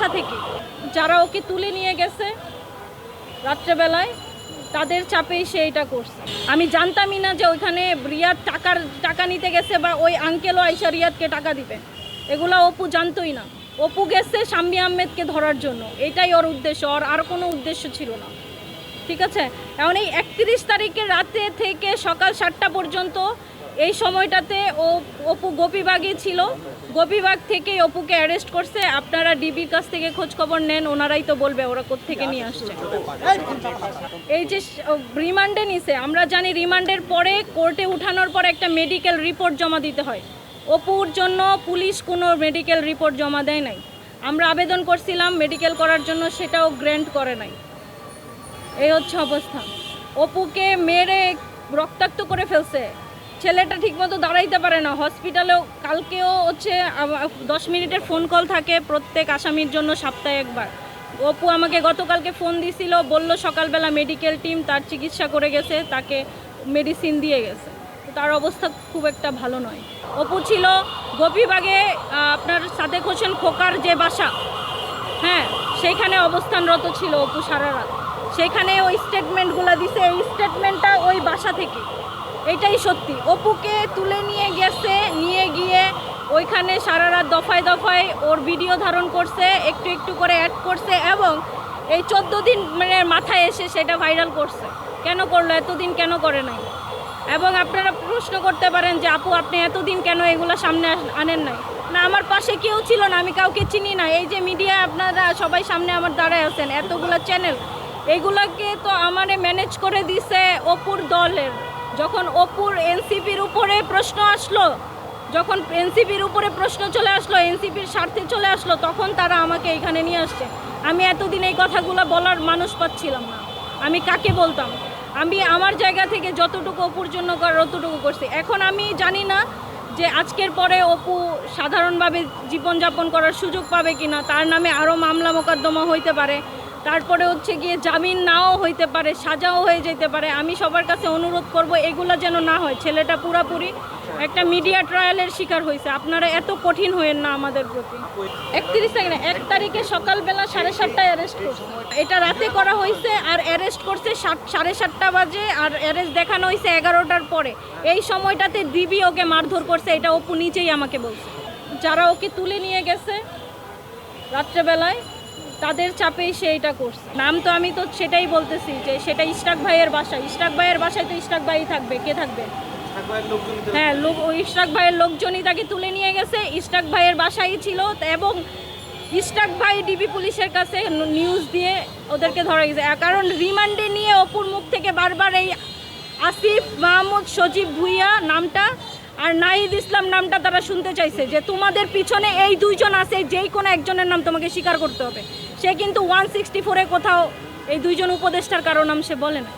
বাসা থেকে। যারা ওকে তুলে নিয়ে গেছে রাত্রেবেলায়, তাদের চাপেই সে এটা করছে। আমি জানতামই না যে ওইখানে রিয়াদ টাকার, টাকা নিতে গেছে বা ওই আঙ্কেলও আইসা রিয়াদকে টাকা দিবে। এগুলো অপু জানতোই না। অপু গেছে শাম্মী আহমেদকে ধরার জন্য। এটাই ওর উদ্দেশ্য। ওর আর কোনো উদ্দেশ্য ছিল না। ঠিক আছে? এখন এই একত্রিশ তারিখে রাতে থেকে সকাল সাতটা পর্যন্ত এই সময়টাতে ও, অপু গোপীবাগে ছিল। গোপীবাগ থেকে অপুকে অ্যারেস্ট করছে। আপনারা ডিবির কাছ থেকে খোঁজ খবর নেন, ওনারাই তো বলবে ওরা কোত্থেকে নিয়ে আসছে। এই যে রিমান্ডে নিছে, আমরা জানি রিমান্ডের পরে কোর্টে উঠানোর পর একটা মেডিকেল রিপোর্ট জমা দিতে হয়। অপুর জন্য পুলিশ কোনো মেডিকেল রিপোর্ট জমা দেয় নাই। আমরা আবেদন করছিলাম মেডিকেল করার জন্য, সেটাও গ্র্যান্ট করে নাই। এই হচ্ছে অবস্থা। অপুকে মেরে রক্তাক্ত করে ফেলছে। ছেলেটা ঠিকমতো দাঁড়াইতে পারে না। হসপিটালেও কালকেও হচ্ছে দশ মিনিটের ফোন কল থাকে প্রত্যেক আসামির জন্য সপ্তাহে একবার। অপু আমাকে গতকালকে ফোন দিছিল, বলল সকালবেলা মেডিকেল টিম তার চিকিৎসা করে গেছে, তাকে মেডিসিন দিয়ে গেছে। তার অবস্থা খুব একটা ভালো নয়। অপু ছিল গোপীবাগে আপনার সাদেক হোসেন খোকার যে বাসা হ্যাঁ সেইখানে অবস্থানরত ছিল অপু সারা রাত। সেইখানে ওই স্টেটমেন্টগুলো দিছে, এই স্টেটমেন্টটা ওই বাসা থেকে। এটাই সত্যি। অপুকে তুলে নিয়ে গেছে, নিয়ে গিয়ে ওইখানে সারা রাত দফায় দফায় ওর ভিডিও ধারণ করছে, একটু একটু করে অ্যাড করছে এবং এই চোদ্দ দিন মানে মাথায় এসে সেটা ভাইরাল করছে। কেন করল? এতদিন কেন করে নাই? এবং আপনারা প্রশ্ন করতে পারেন যে, আপু, আপনি এতদিন কেন এগুলো সামনে আনেন নাই? না, আমার পাশে কেউ ছিল না, আমি কাউকে চিনি না। এই যে মিডিয়া আপনারা সবাই সামনে আমার দাঁড়ায় আছেন, এতগুলো চ্যানেল এইগুলাকে তো আমারে ম্যানেজ করে দিছে অপুর দলের। যখন অপুর এনসিপির উপরে প্রশ্ন আসলো, যখন এনসিপির উপরে প্রশ্ন চলে আসলো, এনসিপির স্বার্থে চলে আসলো, তখন তারা আমাকে এখানে নিয়ে আসছে। আমি এতদিন এই কথাগুলো বলার মানুষ পাচ্ছিলাম না। আমি কাকে বলতাম? আমি আমার জায়গা থেকে যতটুকু অপুর জন্য অতটুকু করছি। এখন আমি জানি না যে আজকের পরে অপু সাধারণভাবে জীবনযাপন করার সুযোগ পাবে কিনা। তার নামে আরও মামলা মোকদ্দমা হইতে পারে। তারপরে হচ্ছে গিয়ে জামিন নাও হইতে পারে সাজাও হয়ে যেতে পারে। আমি সবার কাছে অনুরোধ করব এগুলো যেন না হয়। ছেলেটা পুরাপুরি একটা মিডিয়া ট্রায়ালের শিকার হয়েছে আপনারা এত কঠিন হয়েন না আমাদের প্রতি। একত্রিশ তারিখ না, এক তারিখে সকালবেলা সাড়ে সাতটায় অ্যারেস্ট করছে। এটা রাতে করা হয়েছে আর অ্যারেস্ট করছে সাত সাড়ে সাতটা বাজে আর অ্যারেস্ট দেখানো হয়েছে এগারোটার পরে। এই সময়টাতে দিবি ওকে মারধর করছে এটা অপু নিজেই আমাকে বলছে। যারা ওকে তুলে নিয়ে গেছে রাত্রেবেলায় তাদের চাপেই সে এটা করছে। নাম তো আমি তো সেটাই বলতেছি যে সেটা ইস্টাক ভাইয়ের বাসায় ইস্টাক ভাইয়ের বাসায় তো ইস্টাক ভাই থাকবে। কে থাকবে? হ্যাঁ লোক ইস্টাক ভাইয়ের লোকজনই তাকে তুলে নিয়ে গেছে। ইস্টাক ভাইয়ের বাসাই ছিল এবং ইস্টাক ভাই ডিবি পুলিশের কাছে নিউজ দিয়ে ওদেরকে ধরা গেছে। কারণ রিমান্ডে নিয়ে অপুর মুখ থেকে বারবার এই আসিফ মাহমুদ সজীব ভুইয়া নামটা আর নাহিদ ইসলাম নামটা তারা শুনতে চাইছে যে তোমাদের পিছনে এই দুইজন আছে যেই কোনো একজনের নাম তোমাকে স্বীকার করতে হবে। সে কিন্তু ওয়ান সিক্সটি ফোরে কোথাও এই দুইজন উপদেষ্টার কারণ নাম সে বলে না।